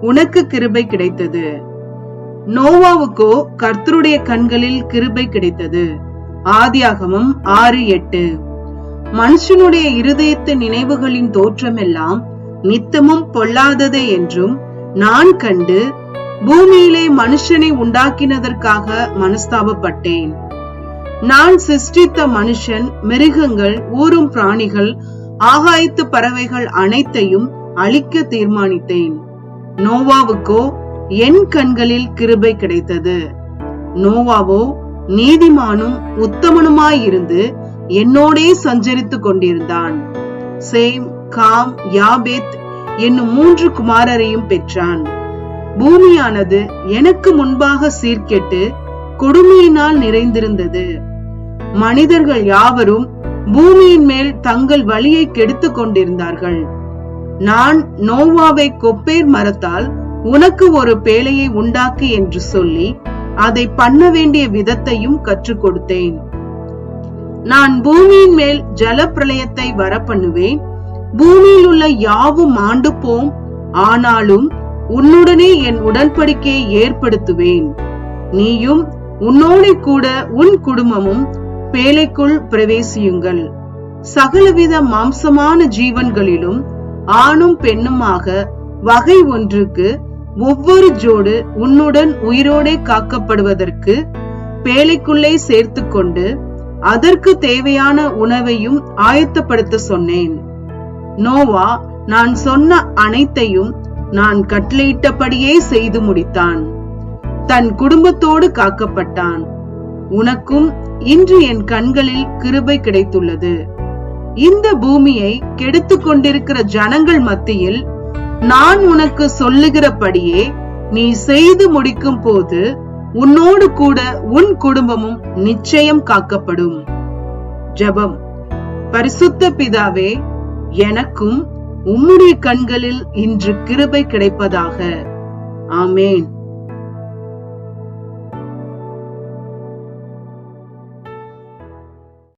உனக்கு கிருபை கிடைத்தது. நோவாவுக்கோ கர்த்தருடைய கண்களில் கிருபை கிடைத்தது. ஆதியாகமம் ஆறு எட்டு. மனுஷனுடைய இருதயத்து நினைவுகளின் தோற்றமெல்லாம் நித்தமும் பொல்லாததே என்றும் நான் கண்டு பூமியிலே மனுஷனை உண்டாக்கினதற்காக மனஸ்தாபப்பட்டேன். நான் சிருஷ்டித்த மனுஷன் மிருகங்கள் ஊரும் பிராணிகள் ஆகாயத்து பறவைகள் அனைத்தையும் அழிக்க தீர்மானித்தேன். நோவாவுக்கோ என் கண்களில் கிருபை கிடைத்தது. நோவாவோ நீதிமானும் உத்தமனுமாயிருந்து என்னோடே சஞ்சரித்துக் கொண்டிருந்தான். சேம் காம் யாபேத் என்னும் மூன்று குமாரரையும் பெற்றான். பூமியானது எனக்கு முன்பாக சீர்கெட்டு கொடுமையினால் நிறைந்திருந்தது. மனிதர்கள் யாவரும் பூமியின் மேல் தங்கள் வழியை கெடுத்துக் கொண்டிருந்தார்கள். நான் நோவாவை கொப்பேர் மரத்தால் உனக்கு ஒரு பேழையை உண்டாக்கு என்று சொல்லி அதை பண்ண வேண்டிய விதத்தையும் கற்றுக் கொடுத்தேன். நான் பூமியின் மேல் ஜல பிரளயத்தை வரப்பண்ணுவேன். பூமியில் உள்ள யாவும் ஆண்டு போம் ஆனாலும் உன்னுடனே என் உடன்படிக்கையை ஏற்படுத்துவேன். நீயும் உன்னோடு கூட உன் குடும்பமும் பேழைக்குள் பிரவேசியுங்கள். சகலவித மாம்சமான ஜீவன்களிலும் ஆணும் பெண்ணுமாக வகை ஒன்றுக்கு ஒவ்வொரு ஜோடு உன்னுடன் உயிரோடே காக்கப்படுவதற்கு பேழைக்குள்ளே சேர்த்து கொண்டு அதற்கு தேவையான உணவையும் ஆயத்தப்படுத்த சொன்னேன். நோவா நான் சொன்ன அனைத்தையும் நான் கட்டளையிட்டபடியே செய்து முடித்தான். தன் குடும்பத்தோடு காக்கப்பட்டான். உனக்கும் இன்று என் கண்களில் கிருபை கிடைத்துள்ளது. இந்த பூமியை கெடுத்துக் கொண்டிருக்கிற ஜனங்கள் மத்தியில் நான் உனக்கு சொல்லுகிறபடியே நீ செய்து முடிக்கும் போது உன்னோடு கூட உன் குடும்பமும் நிச்சயம் காக்கப்படும். ஜெபம். பரிசுத்த பிதாவே எனக்கும் உம்முடைய கண்களில் இன்று கிருபை கிடைப்பதாக. ஆமேன்.